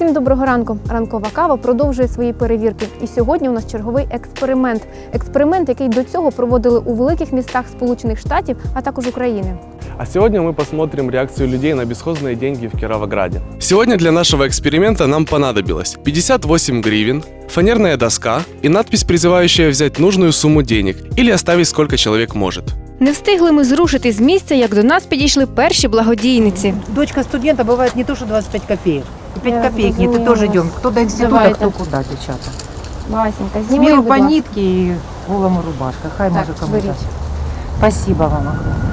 Всім доброго ранку. Ранкова кава продовжує свої перевірки. І сьогодні у нас черговий експеримент. Експеримент, який до цього проводили у великих містах Сполучених Штатів, а також України. А сегодня мы посмотрим реакцию людей на бесхозные деньги в Кировограде. Сегодня для нашего эксперимента нам понадобилось 58 гривен, фанерная доска и надпись, призывающая взять нужную сумму денег или оставить сколько человек может. Не встигли ми зрушити з місця, як до нас підійшли перші благодійниці. Дочка студента бывает не то, что 25 копеек. И 5 Я копеек нет, и тоже идем. Кто до института, Давайте. кто куда, девчата. Васенька, С миру по нитке и голому рубашка. Хай Так, даст. Спасибо вам огромное.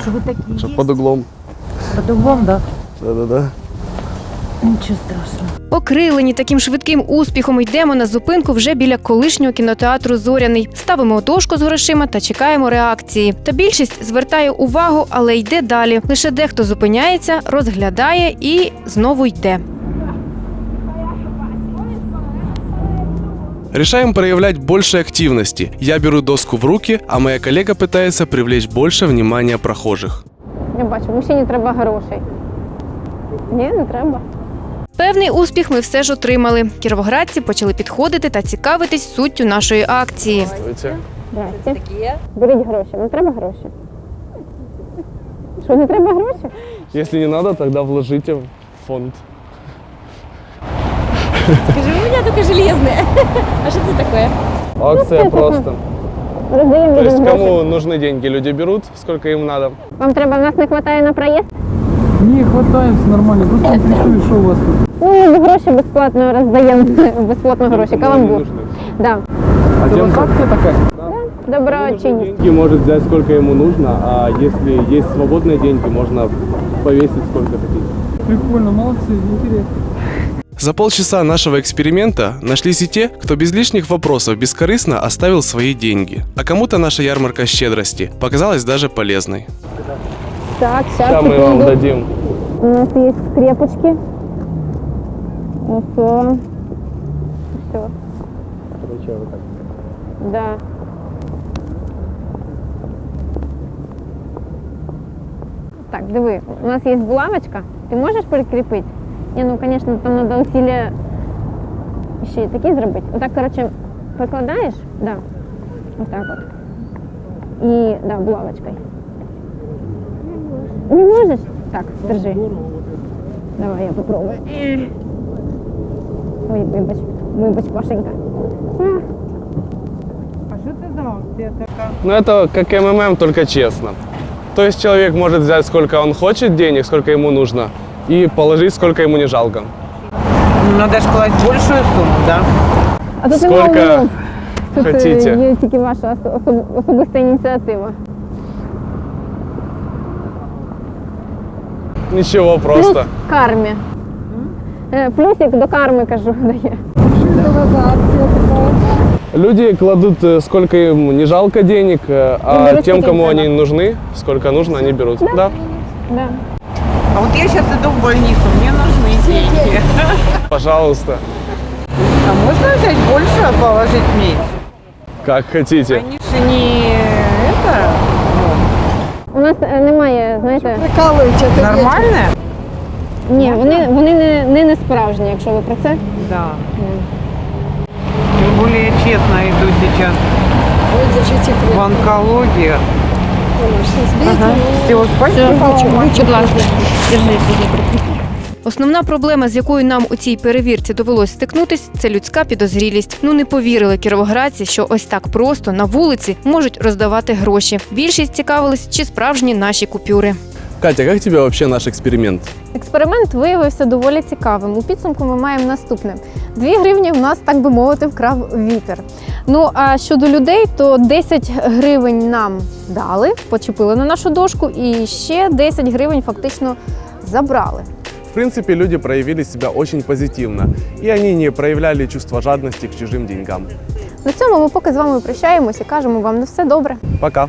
Что вы такие есть? углом. Под углом, да? Да-да-да. Ничего страшного. Окрилені таким швидким успіхом йдемо на зупинку вже біля колишнього кінотеатру Зоряний. Ставимо дошку з грошима та чекаємо реакції. Та більшість звертає увагу, але йде далі. Лише дехто зупиняється, розглядає і знову йде. Решаем проявлять больше активности. Я беру доску в руки, а моя коллега пытается привлечь больше внимания прохожих. Я бачу, мужчині треба грошей. Ні, не треба. Певний успіх ми все ж отримали. Кіровоградці почали підходити та цікавитись суттю нашої акції. Здравствуйте. Здрасте. Беріть гроші. Не треба гроші. Що, не треба гроші? Если не надо, тогда вложите в фонд. Скажи, у меня только железные. А что это такое? Акция просто. Роздаємо То людям есть гроші. кому нужны деньги, люди берут, сколько им надо. Вам треба, в нас не вистачає на проїзд? Не хватает, все нормально. Просто интересует, что у вас тут. Ну, гроші безплатно роздаємо. Безплатно гроші. Каламбур. нужны. Да. А Это у тем, вас акция такая? Доброчинність. деньги может взять сколько ему нужно, а если есть свободные деньги, можно повесить сколько хотите. Прикольно, молодцы, интересно. За полчаса нашего эксперимента нашлись и те, кто без лишних вопросов бескорыстно оставил свои деньги. А кому-то наша ярмарка щедрости показалась даже полезной. Так, сейчас, секунду. дадим. У нас є скрепочки. Ось. Все. Да. Так, диви, у нас є булавочка. Ти можеш прикріпити? Ні, ну, звісно, там треба усилля ще й такі зробити. Отак, коротше, прикладаєш, да. Отак от. І, да, булавочкою. Не можеш? Так, держи. Давай я попробую. Ой, вибач, вибач, Пашенька. А, А что ты за акция такая? Ну это как МММ, только честно. То есть человек может взять сколько он хочет денег, сколько ему нужно, и положить сколько ему не жалко. Ну, Надо же класть большую сумму, да? А тут Сколько нема умов. Тут е, хотите. є тільки ваша осо- осо- особиста ініціатива. Ничего, просто. Плюс кармі. Е, Плюсик до карми, кажу, дає. Люди кладут э, сколько им не жалко денег, э, а берут тем, кому надо. они нужны, сколько нужно, они берут. Да. Да. А вот я сейчас иду в больницу, мне нужны деньги. Пожалуйста, А можно взять больше, а положить меньше? как хотите. Они же не У нас е, немає, знаєте, нормальне? ні, вони, вони не, не, не справжні, якщо ви про це. Да. Тим більше чесно йду зараз. в онкологію. Ага. Все, спасибо. Будь ласка, держи, Основна проблема, з якою нам у цій перевірці довелось стикнутись, це людська підозрілість. Ну не повірили кіровоградці, що ось так просто на вулиці можуть роздавати гроші. Більшість цікавились, чи справжні наші купюри. Катя, как тебе вообще наш эксперимент? Експеримент виявився доволі цікавим. У підсумку ми маємо наступне: дві гривні в нас, так би мовити, вкрав вітер. Ну а щодо людей, то 10 гривень нам дали, почепили на нашу дошку, і ще 10 гривень фактично забрали. Принципе, люди проявили себя очень позитивно, и они не проявляли чувство жадности к чужим деньгам. На цьому ми поки з вами прощаємось і кажемо вам на все добре. Пока!